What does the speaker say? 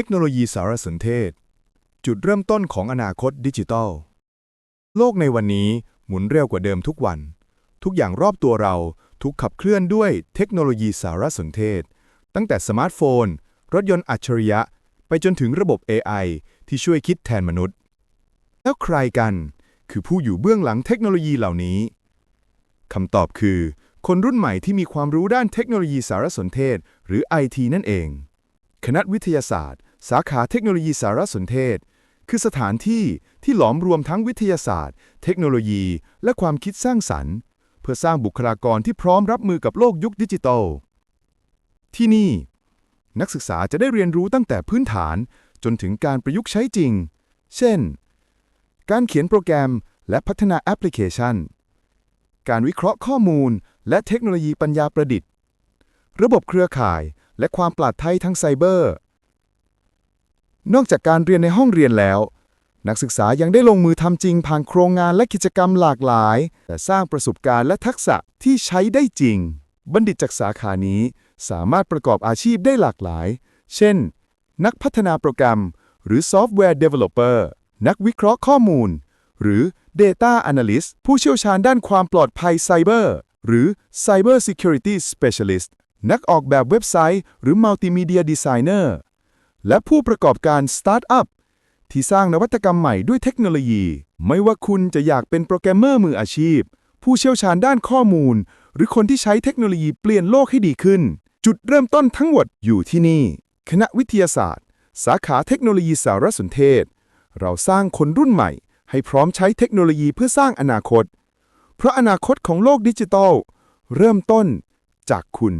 ทคโนโลยีสารสนเทศ จุดเริ่มต้นของอนาคตดิจิทัล โลกในวันนี้หมุนเร็วกว่าเดิมทุกวัน ทุกอย่างรอบตัวเราถูกขับเคลื่อนด้วยเทคโนโลยีสารสนเทศ ตั้งแต่สมาร์ทโฟน รถยนต์อัจฉริยะ ไปจนถึงระบบ AI ที่ช่วยคิดแทนมนุษย์ แล้วใครกัน คือผู้อยู่เบื้องหลังเทคโนโลยีเหล่านี้คำตอบคือ คนรุ่นใหม่ที่มีความรู้ด้านเทคโนโลยีสารสนเทศ หรือ IT นั่นเอง คณะวิทยาศาสตร์ สาขาเทคโนโลยีสารสนเทศ คือสถานที่ที่หลอมรวมทั้งวิทยาศาสตร์ เทคโนโลยี และความคิดสร้างสรรค์ เพื่อสร้างบุคลากรที่พร้อมรับมือกับโลกยุคดิจิทัล ที่นี่ นักศึกษาจะได้เรียนรู้ตั้งแต่พื้นฐานจนถึงการประยุกต์ใช้จริง เช่น การเขียนโปรแกรมและพัฒนาแอปพลิเคชัน การวิเคราะห์ข้อมูล และเทคโนโลยีปัญญาประดิษฐ์ ระบบเครือข่ายและความปลอดภัยทางไซเบอร์ นอกจากการเรียนในห้องเรียนแล้ว นักศึกษายังได้ลงมือทำจริงผ่านโครงงานและกิจกรรมหลากหลาย แต่สร้างประสบการณ์และทักษะที่ใช้ได้จริง บัณฑิตจากสาขานี้ สามารถประกอบอาชีพได้หลากหลาย เช่น นักพัฒนาโปรแกรม หรือซอฟต์แวร์ Developer นักวิเคราะห์ข้อมูล หรือ Data Analyst ผู้เชี่ยวชาญด้านความปลอดภัยไซเบอร์หรือ Cyber Security Specialist นักออกแบบเว็บไซต์ หรือ Multimedia Designer และผู้ประกอบการสตาร์ทอัพที่สร้างนวัตกรรมใหม่ด้วยเทคโนโลยี ไม่ว่าคุณจะอยากเป็นโปรแกรมเมอร์มืออาชีพ ผู้เชี่ยวชาญด้านข้อมูล หรือคนที่ใช้เทคโนโลยีเปลี่ยนโลกให้ดีขึ้น จุดเริ่มต้นทั้งหมดอยู่ที่นี่ คณะวิทยาศาสตร์ สาขาเทคโนโลยีสารสนเทศ เราสร้างคนรุ่นใหม่ ให้พร้อมใช้เทคโนโลยีเพื่อสร้างอนาคต เพราะอนาคตของโลกดิจิทัล เริ่มต้นจากคุณ